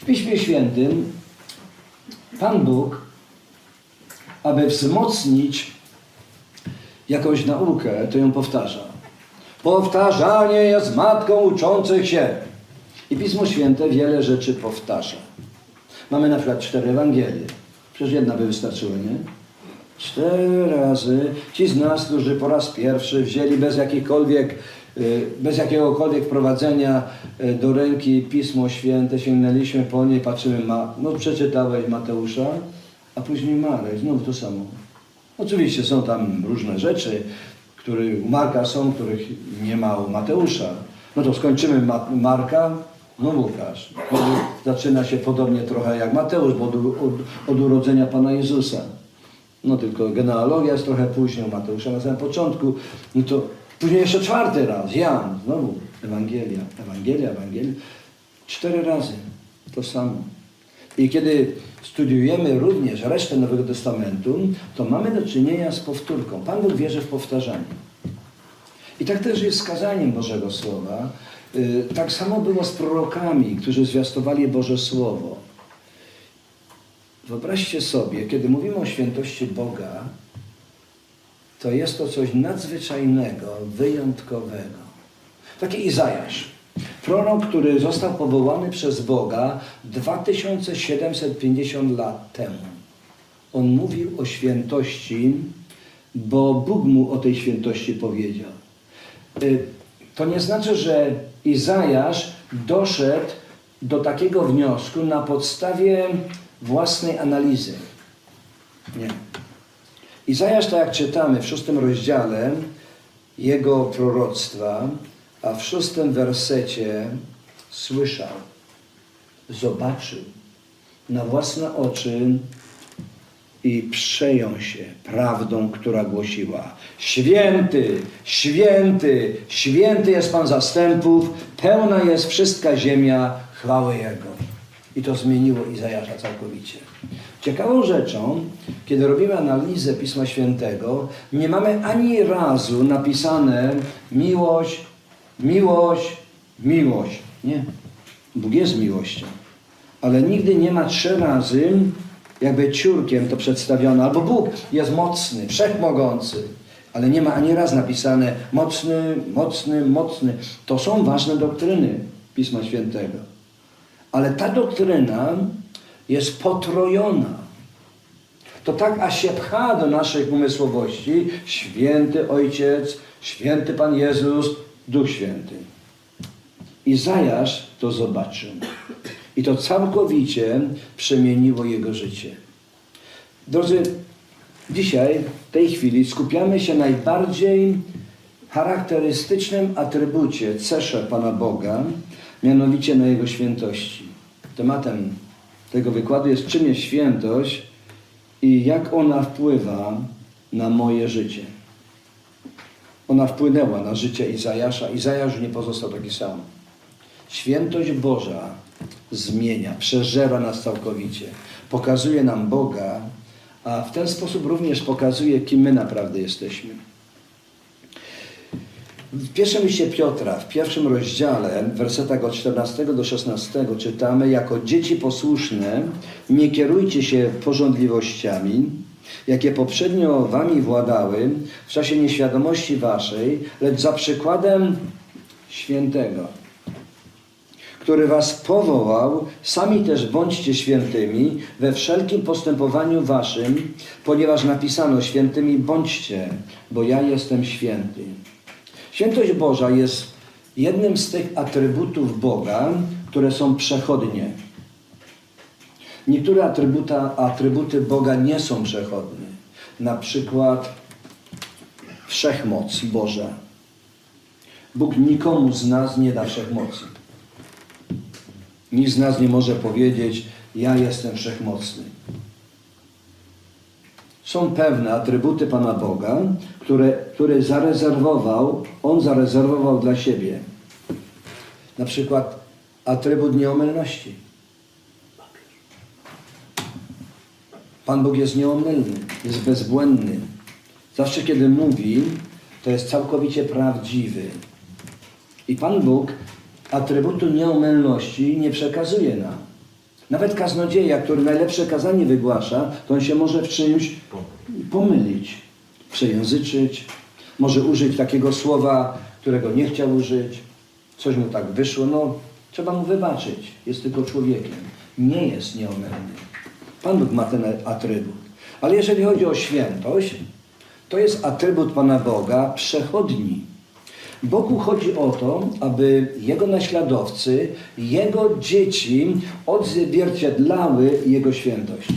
W Piśmie Świętym Pan Bóg, aby wzmocnić jakąś naukę, to ją powtarza. Powtarzanie jest matką uczących się. I Pismo Święte wiele rzeczy powtarza. Mamy na przykład cztery Ewangelie. Przecież jedna by wystarczyła, nie? Cztery razy ci z nas, którzy po raz pierwszy wzięli bez jakichkolwiek, bez jakiegokolwiek wprowadzenia y, do ręki Pismo Święte, sięgnęliśmy po nie, patrzymy, ma, no przeczytałeś Mateusza, a później Marek, znowu to samo. Oczywiście są tam różne rzeczy, które u Marka są, których nie ma u Mateusza. No to skończymy Ma Marka, no Łukasz. Zaczyna się podobnie trochę jak Mateusz, bo od, od, od urodzenia Pana Jezusa. No tylko genealogia jest trochę później Mateusza na samym początku. No to później jeszcze czwarty raz, Jan, znowu Ewangelia, Ewangelia, Ewangelia. Cztery razy to samo. I kiedy studiujemy również resztę Nowego Testamentu, to mamy do czynienia z powtórką. Pan Bóg wierzy w powtarzanie. I tak też jest z kazaniem Bożego Słowa. Y, Tak samo było z prorokami, którzy zwiastowali Boże Słowo. Wyobraźcie sobie, kiedy mówimy o świętości Boga, to jest to coś nadzwyczajnego, wyjątkowego. Taki Izajasz. Prorok, który został powołany przez Boga 2750 lat temu. On mówił o świętości, bo Bóg mu o tej świętości powiedział. Y, To nie znaczy, że Izajasz doszedł do takiego wniosku na podstawie własnej analizy. Nie. Izajasz, tak jak czytamy w szóstym rozdziale jego proroctwa, a w szóstym wersecie słyszał, zobaczył na własne oczy i przejął się prawdą, która głosiła: Święty, święty, święty jest Pan zastępów, pełna jest wszystka ziemia chwały Jego. I to zmieniło Izajasza całkowicie. Ciekawą rzeczą, kiedy robimy analizę Pisma Świętego, nie mamy ani razu napisane miłość, miłość, miłość. Nie. Bóg jest miłością. Ale nigdy nie ma trzy razy jakby ciurkiem to przedstawione. Albo Bóg jest mocny, wszechmogący. Ale nie ma ani raz napisane mocny, mocny, mocny. To są ważne doktryny Pisma Świętego. Ale ta doktryna jest potrojona. To tak aż się pcha do naszej umysłowości święty Ojciec, święty Pan Jezus, Duch Święty. Izajasz to zobaczył. I to całkowicie przemieniło jego życie. Drodzy, dzisiaj, w tej chwili skupiamy się najbardziej charakterystycznym atrybucie, cesze Pana Boga, mianowicie na Jego świętości. Tematem tego wykładu jest czym jest świętość i jak ona wpływa na moje życie. Ona wpłynęła na życie Izajasza. Izajasz nie pozostał taki sam. Świętość Boża zmienia, przeżera nas całkowicie. Pokazuje nam Boga, a w ten sposób również pokazuje, kim my naprawdę jesteśmy. W pierwszym liście Piotra, w pierwszym rozdziale, w wersetach od 14 do 16 czytamy, jako dzieci posłuszne nie kierujcie się porządliwościami, jakie poprzednio wami władały w czasie nieświadomości waszej, lecz za przykładem świętego, który was powołał, sami też bądźcie świętymi we wszelkim postępowaniu waszym, ponieważ napisano świętymi bądźcie, bo ja jestem święty. Świętość Boża jest jednym z tych atrybutów Boga, które są przechodnie. Niektóre atrybuta, atrybuty Boga nie są przechodnie. Na przykład wszechmoc Boża. Bóg nikomu z nas nie da wszechmocy. Nikt z nas nie może powiedzieć, ja jestem wszechmocny. Są pewne atrybuty Pana Boga, które, które zarezerwował, On zarezerwował dla siebie. Na przykład atrybut nieomylności. Pan Bóg jest nieomylny, jest bezbłędny. Zawsze kiedy mówi, to jest całkowicie prawdziwy. I Pan Bóg atrybutu nieomylności nie przekazuje nam. Nawet kaznodzieja, który najlepsze kazanie wygłasza, to on się może w czymś pomylić, przejęzyczyć, może użyć takiego słowa, którego nie chciał użyć, coś mu tak wyszło, no trzeba mu wybaczyć, jest tylko człowiekiem, nie jest nieomylny. Pan Bóg ma ten atrybut. Ale jeżeli chodzi o świętość, to jest atrybut Pana Boga przechodni. Bogu chodzi o to, aby Jego naśladowcy, Jego dzieci odzwierciedlały Jego świętość.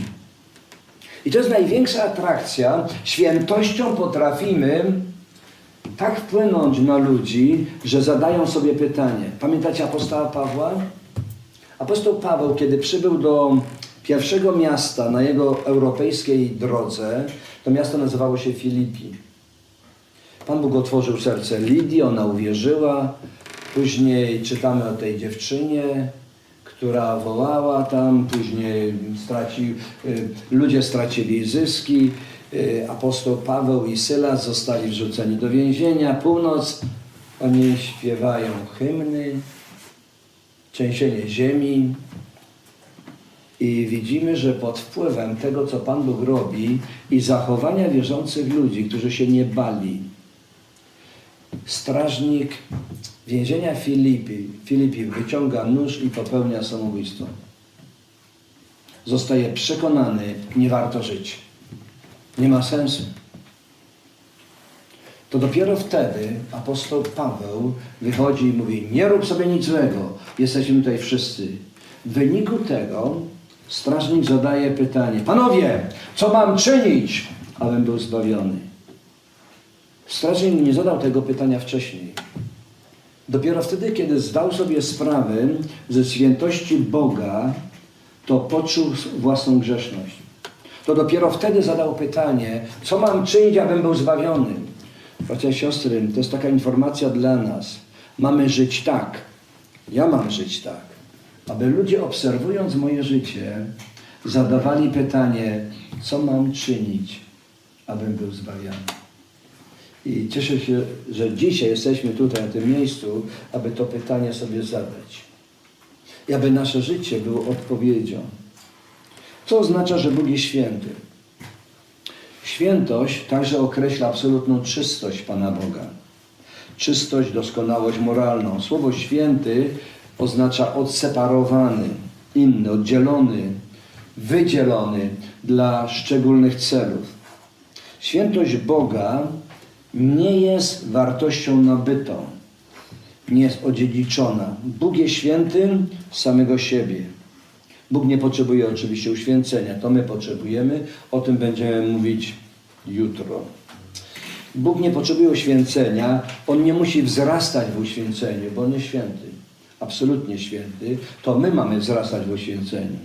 I to jest największa atrakcja. Świętością potrafimy tak wpłynąć na ludzi, że zadają sobie pytanie. Pamiętacie apostoła Pawła? Apostoł Paweł, kiedy przybył do pierwszego miasta na jego europejskiej drodze, to miasto nazywało się Filipi. Pan Bóg otworzył serce Lidii, ona uwierzyła. Później czytamy o tej dziewczynie, która wołała tam, później y, ludzie stracili zyski. Y, Apostoł Paweł i Sylas zostali wrzuceni do więzienia. Północ, oni śpiewają hymny, trzęsienie ziemi. I widzimy, że pod wpływem tego, co Pan Bóg robi i zachowania wierzących ludzi, którzy się nie bali, strażnik więzienia Filipi, Filipi wyciąga nóż i popełnia samobójstwo. Zostaje przekonany, nie warto żyć. Nie ma sensu. To dopiero wtedy apostoł Paweł wychodzi i mówi: Nie rób sobie nic złego, jesteśmy tutaj wszyscy. W wyniku tego strażnik zadaje pytanie: Panowie, co mam czynić, abym był zbawiony? Strażnik nie zadał tego pytania wcześniej. Dopiero wtedy, kiedy zdał sobie sprawę ze świętości Boga, to poczuł własną grzeszność. To dopiero wtedy zadał pytanie, co mam czynić, abym był zbawiony. Bracia siostry, to jest taka informacja dla nas. Mamy żyć tak. Ja mam żyć tak. Aby ludzie obserwując moje życie, zadawali pytanie, co mam czynić, abym był zbawiony. I cieszę się, że dzisiaj jesteśmy tutaj na tym miejscu, aby to pytanie sobie zadać. I aby nasze życie było odpowiedzią. Co oznacza, że Bóg jest święty? Świętość także określa absolutną czystość Pana Boga. Czystość, doskonałość moralną. Słowo święty oznacza odseparowany, inny, oddzielony, wydzielony dla szczególnych celów. Świętość Boga nie jest wartością nabytą, nie jest odziedziczona. Bóg jest świętym samego siebie. Bóg nie potrzebuje oczywiście uświęcenia, to my potrzebujemy, o tym będziemy mówić jutro. Bóg nie potrzebuje uświęcenia, On nie musi wzrastać w uświęceniu, bo On jest święty, absolutnie święty, to my mamy wzrastać w uświęceniu.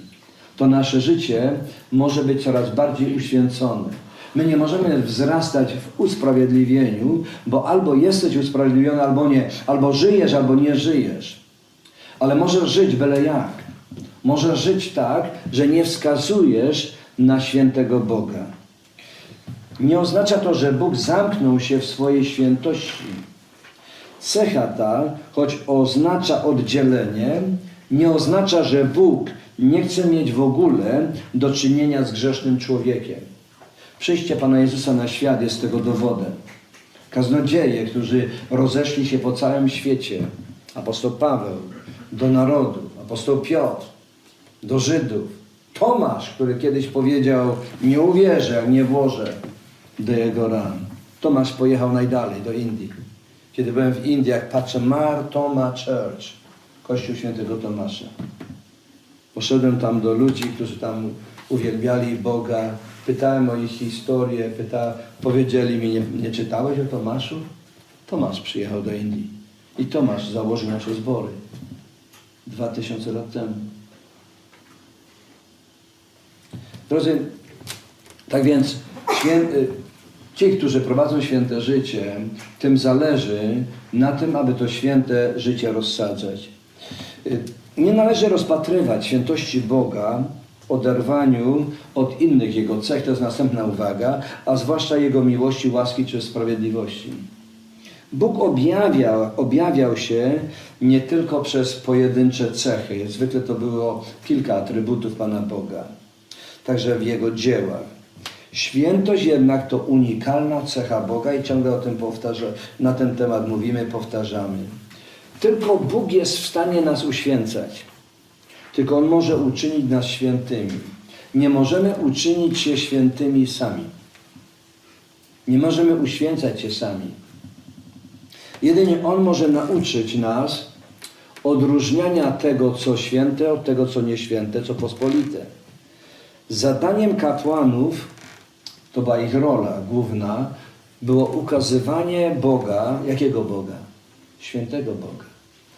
To nasze życie może być coraz bardziej uświęcone. My nie możemy wzrastać w usprawiedliwieniu, bo albo jesteś usprawiedliwiony, albo nie. Albo żyjesz, albo nie żyjesz. Ale możesz żyć byle jak. Możesz żyć tak, że nie wskazujesz na świętego Boga. Nie oznacza to, że Bóg zamknął się w swojej świętości. Cecha ta, choć oznacza oddzielenie, nie oznacza, że Bóg nie chce mieć w ogóle do czynienia z grzesznym człowiekiem. Przyjście Pana Jezusa na świat jest tego dowodem. Kaznodzieje, którzy rozeszli się po całym świecie, apostoł Paweł, do narodu, apostoł Piotr, do Żydów, Tomasz, który kiedyś powiedział, nie uwierzę, nie włożę do jego ran. Tomasz pojechał najdalej, do Indii. Kiedy byłem w Indiach, patrzę, Mar Toma Church, Kościół Świętego Tomasza. Poszedłem tam do ludzi, którzy tam uwielbiali Boga, pytałem o ich historię, pyta, powiedzieli mi, nie, nie czytałeś o Tomaszu? Tomasz przyjechał do Indii i Tomasz założył nasze zbory dwa tysiące lat temu. Drodzy, tak więc święty, ci, którzy prowadzą święte życie, tym zależy na tym, aby to święte życie rozsadzać. Y, Nie należy rozpatrywać świętości Boga oderwaniu od innych Jego cech, to jest następna uwaga, a zwłaszcza Jego miłości, łaski czy sprawiedliwości. Bóg objawiał, objawiał się nie tylko przez pojedyncze cechy. Zwykle to było kilka atrybutów Pana Boga. Także w Jego dziełach. Świętość jednak to unikalna cecha Boga i ciągle o tym powtarza, na ten temat mówimy, powtarzamy. Tylko Bóg jest w stanie nas uświęcać. Tylko On może uczynić nas świętymi. Nie możemy uczynić się świętymi sami. Nie możemy uświęcać się sami. Jedynie On może nauczyć nas odróżniania tego, co święte, od tego, co nieświęte, co pospolite. Zadaniem kapłanów, to była ich rola główna, było ukazywanie Boga. Jakiego Boga? Świętego Boga.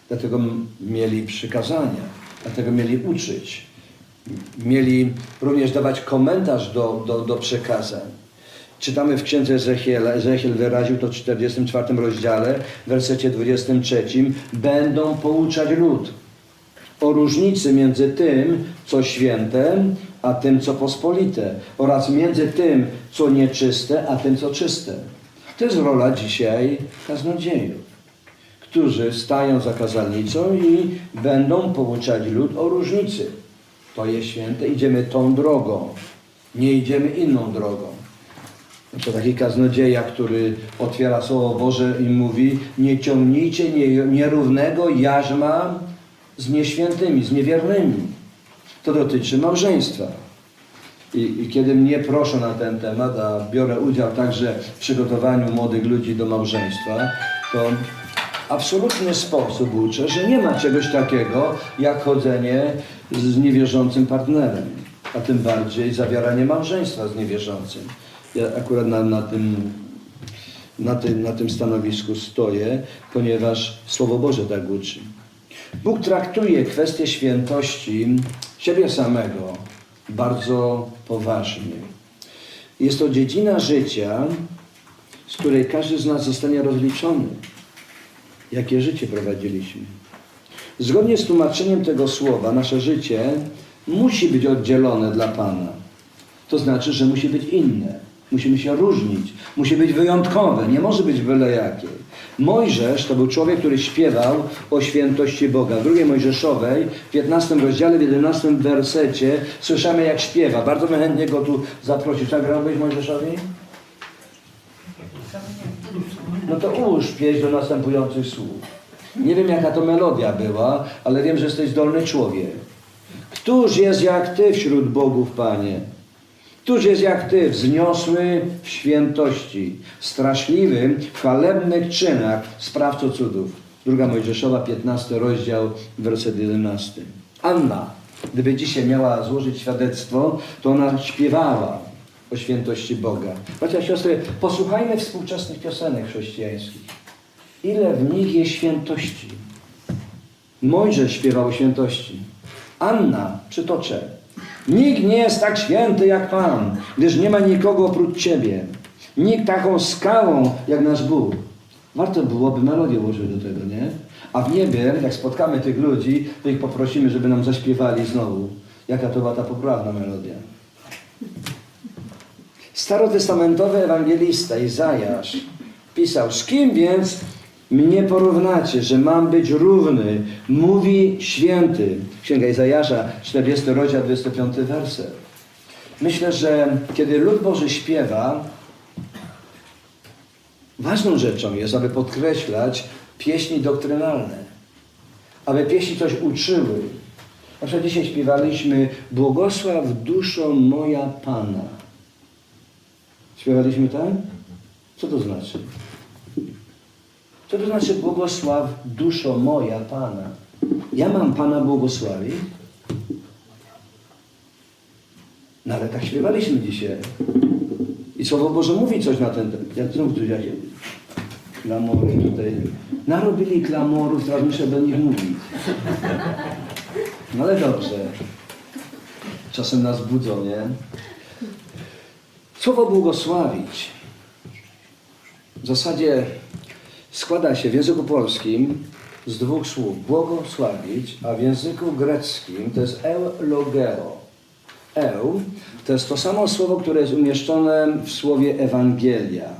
Dlatego mieli przykazania, dlatego mieli uczyć. Mieli również dawać komentarz do, do, do przekazań. Czytamy w księdze Ezechiela, Ezechiel wyraził to w 44 rozdziale, w wersecie 23, będą pouczać lud o różnicy między tym, co święte, a tym, co pospolite, oraz między tym, co nieczyste, a tym, co czyste. To jest rola dzisiaj kaznodziejów, którzy stają za kazalnicą i będą pouczać lud o różnicy. To jest święte, idziemy tą drogą, nie idziemy inną drogą. To taki kaznodzieja, który otwiera Słowo Boże i mówi nie ciągnijcie nie- nierównego jarzma z nieświętymi, z niewiernymi. To dotyczy małżeństwa. I, I kiedy mnie proszą na ten temat, a biorę udział także w przygotowaniu młodych ludzi do małżeństwa, to absolutny sposób uczę, że nie ma czegoś takiego jak chodzenie z niewierzącym partnerem, a tym bardziej zawieranie małżeństwa z niewierzącym. Ja akurat na, na tym na tym, na tym stanowisku stoję, ponieważ Słowo Boże tak uczy. Bóg traktuje kwestię świętości siebie samego bardzo poważnie. Jest to dziedzina życia, z której każdy z nas zostanie rozliczony. Jakie życie prowadziliśmy. Zgodnie z tłumaczeniem tego słowa, nasze życie musi być oddzielone dla Pana. To znaczy, że musi być inne. Musimy się różnić. Musi być wyjątkowe. Nie może być byle jakie. Mojżesz to był człowiek, który śpiewał o świętości Boga. W drugiej Mojżeszowej, w 15 rozdziale, w 11 wersecie słyszymy jak śpiewa. Bardzo bym chętnie go tu zaprosić. Tak grałbyś Mojżeszowi? No to ułóż pieśń do następujących słów. Nie wiem jaka to melodia była, ale wiem, że jesteś zdolny człowiek. Któż jest jak Ty wśród bogów, Panie? Któż jest jak Ty, wzniosły w świętości, straszliwy w chwalebnych czynach, sprawco cudów? Druga Mojżeszowa, 15 rozdział, werset 11. Anna, gdyby dzisiaj miała złożyć świadectwo, to ona śpiewała o świętości Boga. Bracia, siostry, posłuchajmy współczesnych piosenek chrześcijańskich. Ile w nich jest świętości? Mojżesz śpiewał świętości. Anna, przytoczę. Nikt nie jest tak święty jak Pan, gdyż nie ma nikogo oprócz Ciebie. Nikt taką skałą jak nasz Bóg. Warto byłoby melodię ułożyć do tego, nie? A w niebie, jak spotkamy tych ludzi, to ich poprosimy, żeby nam zaśpiewali znowu. Jaka to była ta poprawna melodia. Starotestamentowy ewangelista Izajasz pisał, z kim więc mnie porównacie, że mam być równy, mówi święty. Księga Izajasza, 40 rozdział, 25 werset. Myślę, że kiedy lud Boży śpiewa, ważną rzeczą jest, aby podkreślać pieśni doktrynalne, aby pieśni coś uczyły. Na przykład dzisiaj śpiewaliśmy Błogosław duszo moja Pana. Śpiewaliśmy tak? Co to znaczy? Co to znaczy błogosław duszo moja Pana? Ja mam Pana błogosławić? No ale tak śpiewaliśmy dzisiaj. I Słowo Boże mówi coś na ten temat. Jak znów tu jakie klamory tutaj. Narobili klamorów, teraz muszę do nich mówić. No ale dobrze. Czasem nas budzą, nie? Słowo błogosławić w zasadzie składa się w języku polskim z dwóch słów. Błogosławić, a w języku greckim to jest eulogeo. Eu to jest to samo słowo, które jest umieszczone w słowie Ewangelia.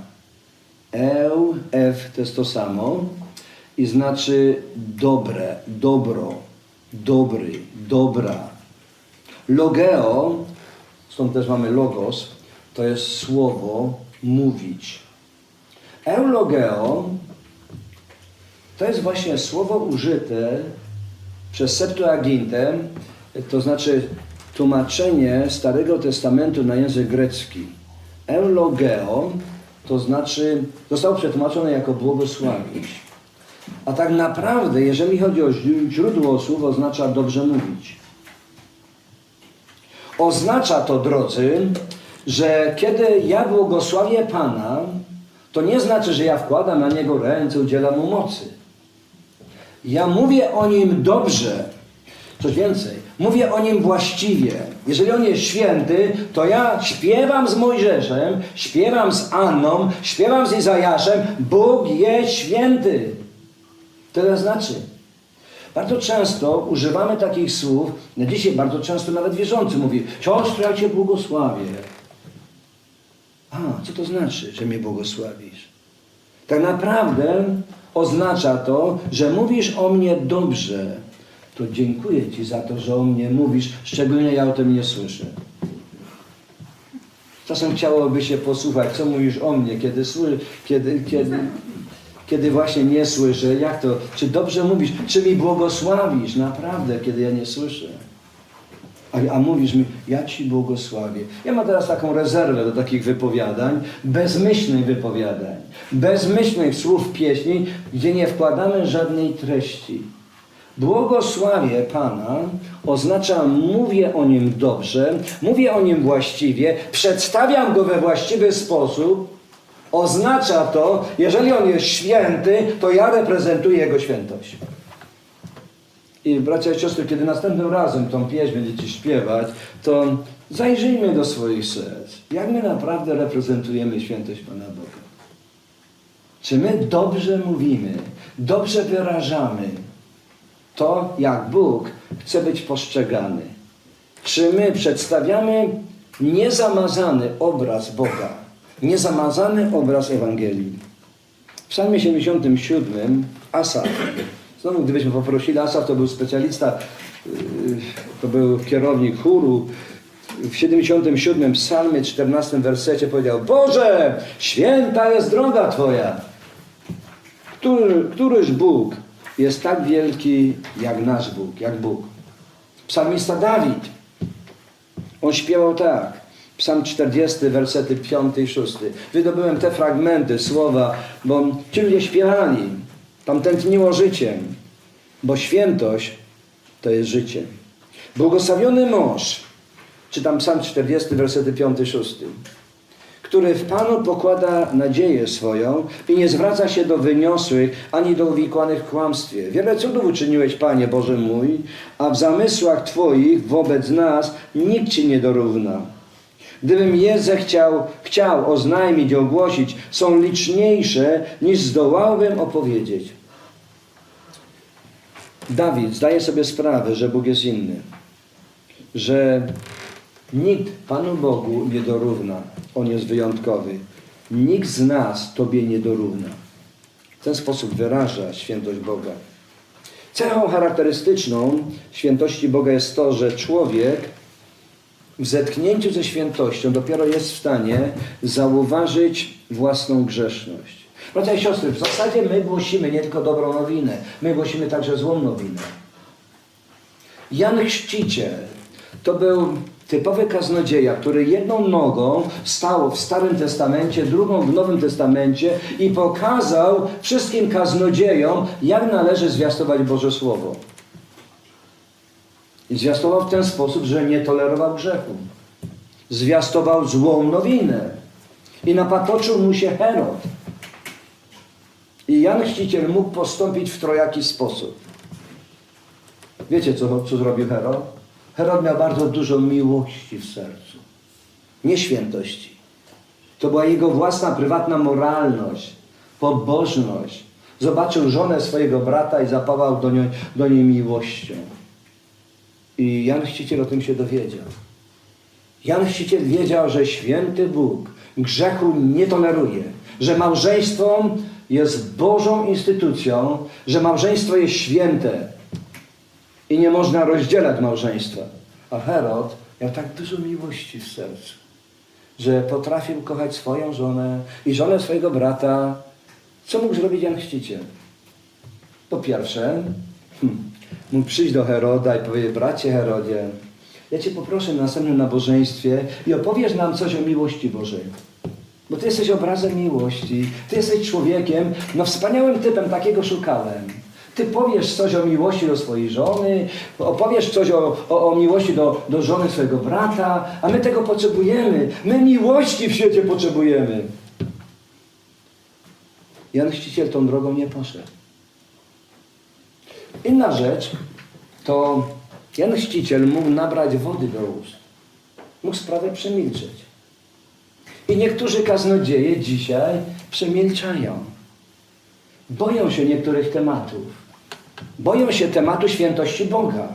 Eu, F to jest to samo i znaczy dobre, dobro, dobry, dobra. Logeo, stąd też mamy logos, to jest słowo mówić. Eulogeo to jest właśnie słowo użyte przez Septuagintę, to znaczy tłumaczenie Starego Testamentu na język grecki. Eulogeo to znaczy, zostało przetłumaczone jako błogosławić. A tak naprawdę, jeżeli chodzi o źród- źródło słów, oznacza dobrze mówić. Oznacza to, drodzy, że kiedy ja błogosławię Pana, to nie znaczy, że ja wkładam na Niego ręce, udzielam Mu mocy. Ja mówię o Nim dobrze. Coś więcej, mówię o Nim właściwie. Jeżeli On jest święty, to ja śpiewam z Mojżeszem, śpiewam z Anną, śpiewam z Izajaszem. Bóg jest święty. Tyle znaczy. Bardzo często używamy takich słów, no dzisiaj bardzo często nawet wierzący mówi, siostro, ja Cię błogosławię. A, co to znaczy, że mnie błogosławisz? Tak naprawdę oznacza to, że mówisz o mnie dobrze. To dziękuję Ci za to, że o mnie mówisz, szczególnie ja o tym nie słyszę. Czasem chciałoby się posłuchać, co mówisz o mnie, kiedy, sły, kiedy, kiedy, kiedy właśnie nie słyszę. Jak to? Czy dobrze mówisz? Czy mi błogosławisz? Naprawdę, kiedy ja nie słyszę. A, a mówisz mi, ja Ci błogosławię. Ja mam teraz taką rezerwę do takich wypowiadań, bezmyślnych wypowiadań, bezmyślnych słów pieśni, gdzie nie wkładamy żadnej treści. Błogosławię Pana oznacza mówię o Nim dobrze, mówię o Nim właściwie, przedstawiam Go we właściwy sposób. Oznacza to, jeżeli On jest święty, to ja reprezentuję Jego świętość. I bracia i siostry, kiedy następnym razem tą pieśń będziecie śpiewać, to zajrzyjmy do swoich serc. Jak my naprawdę reprezentujemy świętość Pana Boga? Czy my dobrze mówimy, dobrze wyrażamy to, jak Bóg chce być postrzegany? Czy my przedstawiamy niezamazany obraz Boga, niezamazany obraz Ewangelii? W psalmie 77 Asaf, znowu gdybyśmy poprosili, Asaf to był specjalista, yy, to był kierownik chóru, w 77 psalmie 14 wersecie powiedział Boże, święta jest droga Twoja. Który, któryż Bóg jest tak wielki jak nasz Bóg, jak Bóg? Psalmista Dawid, on śpiewał tak. Psalm 40, wersety 5 i 6. Wydobyłem te fragmenty, słowa, bo ci ludzie śpiewali. Tam tętniło życiem, bo świętość to jest życie. Błogosławiony mąż, czytam Psalm 40, wersety 5 i 6 który w Panu pokłada nadzieję swoją i nie zwraca się do wyniosłych ani do uwikłanych w kłamstwie. Wiele cudów uczyniłeś, Panie Boże mój, a w zamysłach Twoich wobec nas nikt Ci nie dorówna. Gdybym je zechciał, chciał oznajmić, ogłosić, są liczniejsze niż zdołałbym opowiedzieć. Dawid zdaje sobie sprawę, że Bóg jest inny, że nikt Panu Bogu nie dorówna. On jest wyjątkowy. Nikt z nas Tobie nie dorówna. W ten sposób wyraża świętość Boga. Cechą charakterystyczną świętości Boga jest to, że człowiek w zetknięciu ze świętością dopiero jest w stanie zauważyć własną grzeszność. Bracia i siostry, w zasadzie my głosimy nie tylko dobrą nowinę, my głosimy także złą nowinę. Jan Chrzciciel to był typowy kaznodzieja, który jedną nogą stał w Starym Testamencie, drugą w Nowym Testamencie i pokazał wszystkim kaznodziejom, jak należy zwiastować Boże Słowo. Zwiastował w ten sposób, że nie tolerował grzechu. Zwiastował złą nowinę. I napatoczył mu się Herod. I Jan Chrzciciel mógł postąpić w trojaki sposób. Wiecie, co, co zrobił Herod? Herod miał bardzo dużo miłości w sercu. Nie świętości. To była jego własna, prywatna moralność, pobożność. Zobaczył żonę swojego brata i zapawał do niej, do niej miłością. I Jan Chrzciciel o tym się dowiedział. Jan Chrzciciel wiedział, że święty Bóg grzechu nie toleruje. że małżeństwo jest Bożą instytucją, że małżeństwo jest święte i nie można rozdzielać małżeństwa. A Herod miał tak dużo miłości w sercu, że potrafił kochać swoją żonę i żonę swojego brata. Co mógł zrobić Jan Chrzciciel? Po pierwsze, hmm, mógł przyjść do Heroda i powiedzieć, bracie Herodzie, ja Cię poproszę na następnym nabożeństwie i opowiesz nam coś o miłości Bożej. Bo Ty jesteś obrazem miłości. Ty jesteś człowiekiem, no wspaniałym typem, takiego szukałem. Ty powiesz coś o miłości do swojej żony, opowiesz coś o, o, o miłości do, do żony swojego brata, a my tego potrzebujemy. My miłości w świecie potrzebujemy. Jan Chrzciciel tą drogą nie poszedł. Inna rzecz to Jan Chrzciciel mógł nabrać wody do ust. Mógł sprawę przemilczeć. I niektórzy kaznodzieje dzisiaj przemilczają. Boją się niektórych tematów. Boją się tematu świętości Boga.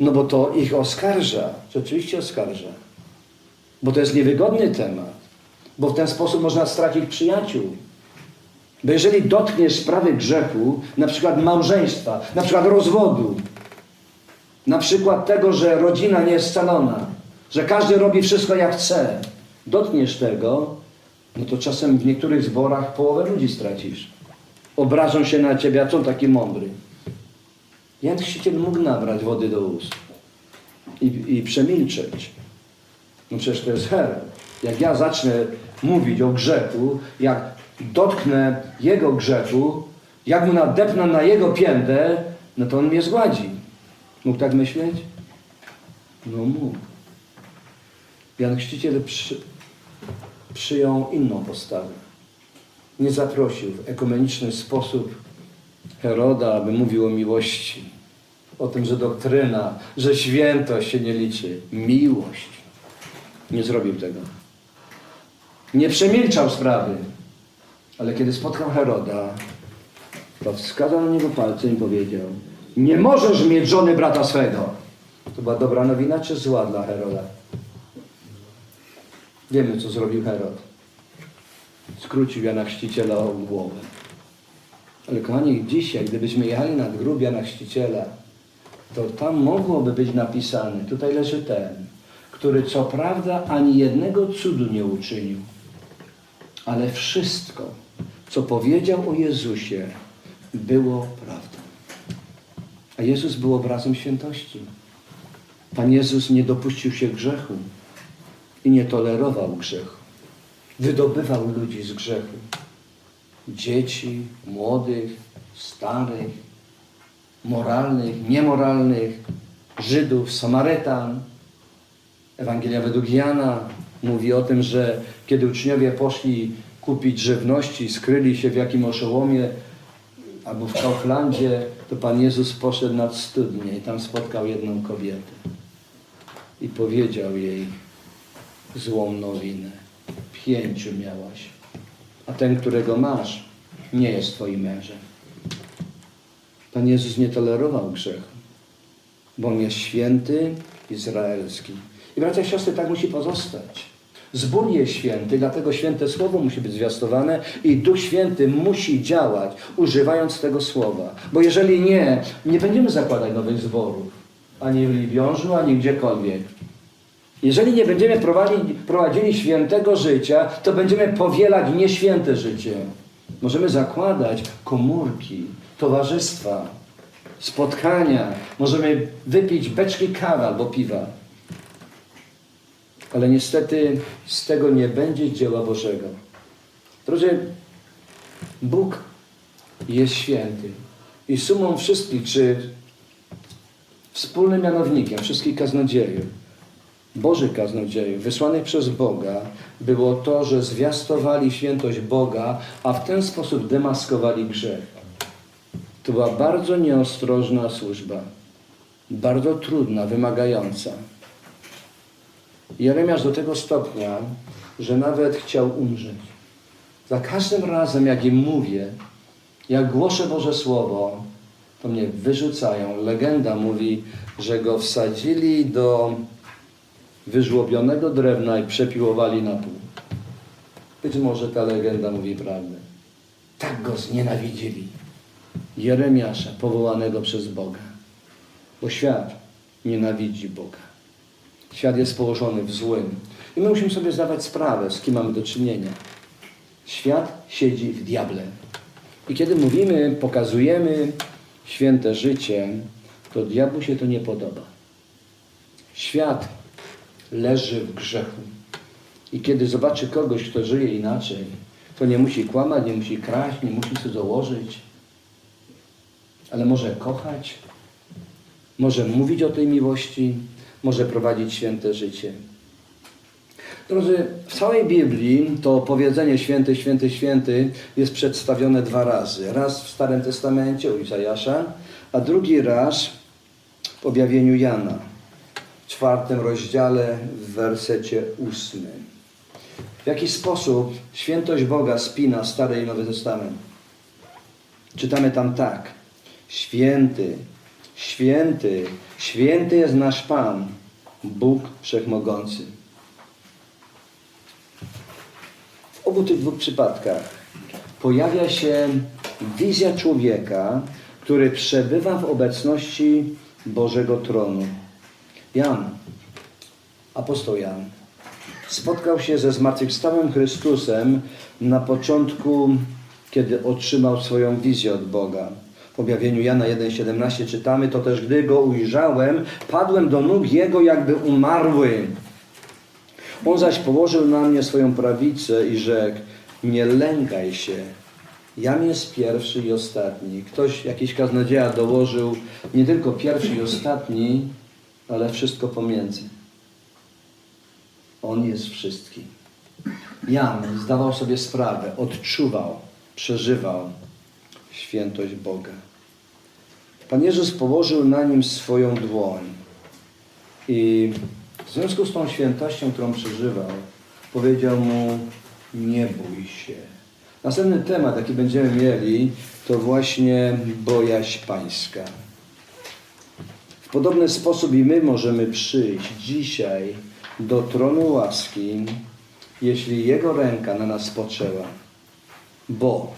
No bo to ich oskarża. Rzeczywiście oskarża. Bo to jest niewygodny temat. Bo w ten sposób można stracić przyjaciół. Bo jeżeli dotkniesz sprawy grzechu, na przykład małżeństwa, na przykład rozwodu, na przykład tego, że rodzina nie jest scalona, że każdy robi wszystko jak chce, dotkniesz tego, no to czasem w niektórych zborach połowę ludzi stracisz. Obrażą się na ciebie, a co taki mądry. Jan Chrzciciel mógł nabrać wody do ust i, i przemilczeć. No przecież to jest Herod. Jak ja zacznę mówić o grzechu, jak dotknę jego grzechu, jak mu nadepnę na jego piętę, no to on mnie zgładzi. Mógł tak myśleć? No mógł. Jan Chrzciciel przy, przyjął inną postawę. Nie zaprosił w ekumeniczny sposób Heroda, aby mówił o miłości. O tym, że doktryna, że świętość się nie liczy. Miłość. Nie zrobił tego. Nie przemilczał sprawy. Ale kiedy spotkał Heroda, to wskazał na niego palcem i powiedział nie możesz mieć żony brata swego. To była dobra nowina czy zła dla Heroda? Wiemy, co zrobił Herod. Skrócił Jana Chrzciciela o głowę. Ale kochani, dzisiaj, gdybyśmy jechali nad grób Jana Chrzciciela, to tam mogłoby być napisane, tutaj leży ten, który co prawda ani jednego cudu nie uczynił, ale wszystko, co powiedział o Jezusie, było prawdą. A Jezus był obrazem świętości. Pan Jezus nie dopuścił się grzechu i nie tolerował grzechu. Wydobywał ludzi z grzechu. Dzieci, młodych, starych, moralnych, niemoralnych, Żydów, Samarytan. Ewangelia według Jana mówi o tym, że kiedy uczniowie poszli kupić żywności, skryli się w jakim oszołomie albo w Kauflandzie, to Pan Jezus poszedł nad studnię i tam spotkał jedną kobietę. I powiedział jej złą nowinę. Pięciu miałaś, a ten, którego masz, nie jest Twoim mężem. Pan Jezus nie tolerował grzechu, bo on jest święty, izraelski. I bracia i siostry, tak musi pozostać. Zbór jest święty, dlatego święte słowo musi być zwiastowane i Duch Święty musi działać, używając tego słowa. Bo jeżeli nie, nie będziemy zakładać nowych zborów. Ani w Libiążu, ani gdziekolwiek. Jeżeli nie będziemy prowadzili, prowadzili świętego życia, to będziemy powielać nieświęte życie. Możemy zakładać komórki, towarzystwa, spotkania. Możemy wypić beczki kawy albo piwa. Ale niestety z tego nie będzie dzieła Bożego. Drodzy, Bóg jest święty. I sumą wszystkich, czy wspólnym mianownikiem wszystkich kaznodziejów, Bożych kaznodziejów, wysłanych przez Boga, było to, że zwiastowali świętość Boga, a w ten sposób demaskowali grzech. To była bardzo nieostrożna służba. Bardzo trudna, wymagająca. Jeremiasz do tego stopnia, że nawet chciał umrzeć. Za każdym razem, jak im mówię, jak głoszę Boże Słowo, to mnie wyrzucają. Legenda mówi, że go wsadzili do wyżłobionego drewna i przepiłowali na pół. Być może ta legenda mówi prawdę. Tak go znienawidzili. Jeremiasza, powołanego przez Boga. Bo świat nienawidzi Boga. Świat jest położony w złym. I my musimy sobie zdawać sprawę, z kim mamy do czynienia. Świat siedzi w diable. I kiedy mówimy, pokazujemy święte życie, to diabłu się to nie podoba. Świat leży w grzechu. I kiedy zobaczy kogoś, kto żyje inaczej, to nie musi kłamać, nie musi kraść, nie musi cudzołożyć, ale może kochać, może mówić o tej miłości, może prowadzić święte życie. Drodzy, w całej Biblii to powiedzenie święty, święty, święty jest przedstawione dwa razy. Raz w Starym Testamencie u Izajasza, a drugi raz w objawieniu Jana, w czwartym rozdziale, w wersecie ósmym. W jaki sposób świętość Boga spina Stary i Nowy Testament? Czytamy tam tak. Święty, święty, święty jest nasz Pan, Bóg Wszechmogący. W obu tych dwóch przypadkach pojawia się wizja człowieka, który przebywa w obecności Bożego tronu. Jan, apostoł Jan, spotkał się ze zmartwychwstałym Chrystusem na początku, kiedy otrzymał swoją wizję od Boga. W objawieniu Jana 1,17 czytamy, to też gdy go ujrzałem, padłem do nóg Jego jakby umarły. On zaś położył na mnie swoją prawicę i rzekł, nie lękaj się, jam jest pierwszy i ostatni. Ktoś, jakiś kaznodzieja dołożył nie tylko pierwszy i ostatni, ale wszystko pomiędzy. On jest wszystkim. Jan zdawał sobie sprawę, odczuwał, przeżywał świętość Boga. Pan Jezus położył na nim swoją dłoń i w związku z tą świętością, którą przeżywał, powiedział mu: Nie bój się. Następny temat, jaki będziemy mieli, to właśnie bojaźń Pańska. W podobny sposób i my możemy przyjść dzisiaj do tronu łaski, jeśli Jego ręka na nas spoczęła. Bo,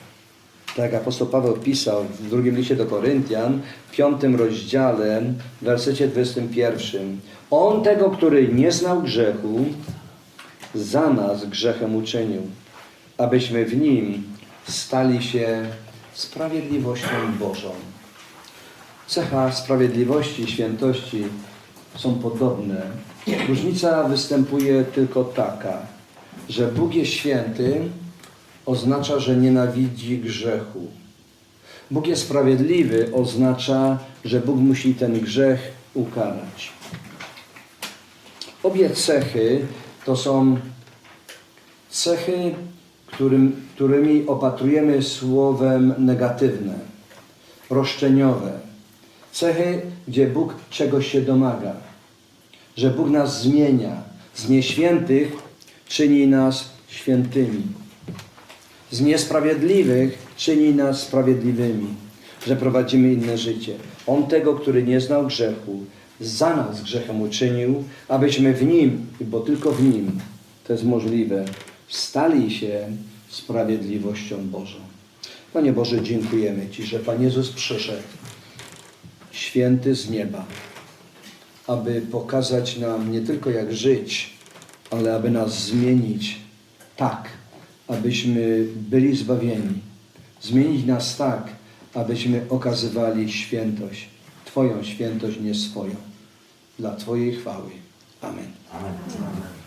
tak jak apostoł Paweł pisał w drugim liście do Koryntian, w piątym rozdziale, w wersecie 21. On tego, który nie znał grzechu, za nas grzechem uczynił, abyśmy w nim stali się sprawiedliwością Bożą. Cecha sprawiedliwości i świętości są podobne. Różnica występuje tylko taka, że Bóg jest święty, oznacza, że nienawidzi grzechu. Bóg jest sprawiedliwy, oznacza, że Bóg musi ten grzech ukarać. Obie cechy to są cechy, którym, którymi opatrujemy słowem negatywne, roszczeniowe. Cechy, gdzie Bóg czegoś się domaga, że Bóg nas zmienia. Z nieświętych czyni nas świętymi. Z niesprawiedliwych czyni nas sprawiedliwymi, że prowadzimy inne życie. On tego, który nie znał grzechu, za nas grzechem uczynił, abyśmy w Nim, bo tylko w Nim to jest możliwe, stali się sprawiedliwością Bożą. Panie Boże, dziękujemy Ci, że Pan Jezus przyszedł, święty z nieba, aby pokazać nam nie tylko jak żyć, ale aby nas zmienić tak, abyśmy byli zbawieni. Zmienić nas tak, abyśmy okazywali świętość, Twoją świętość, nie swoją. Dla Twojej chwały. Amen. Amen.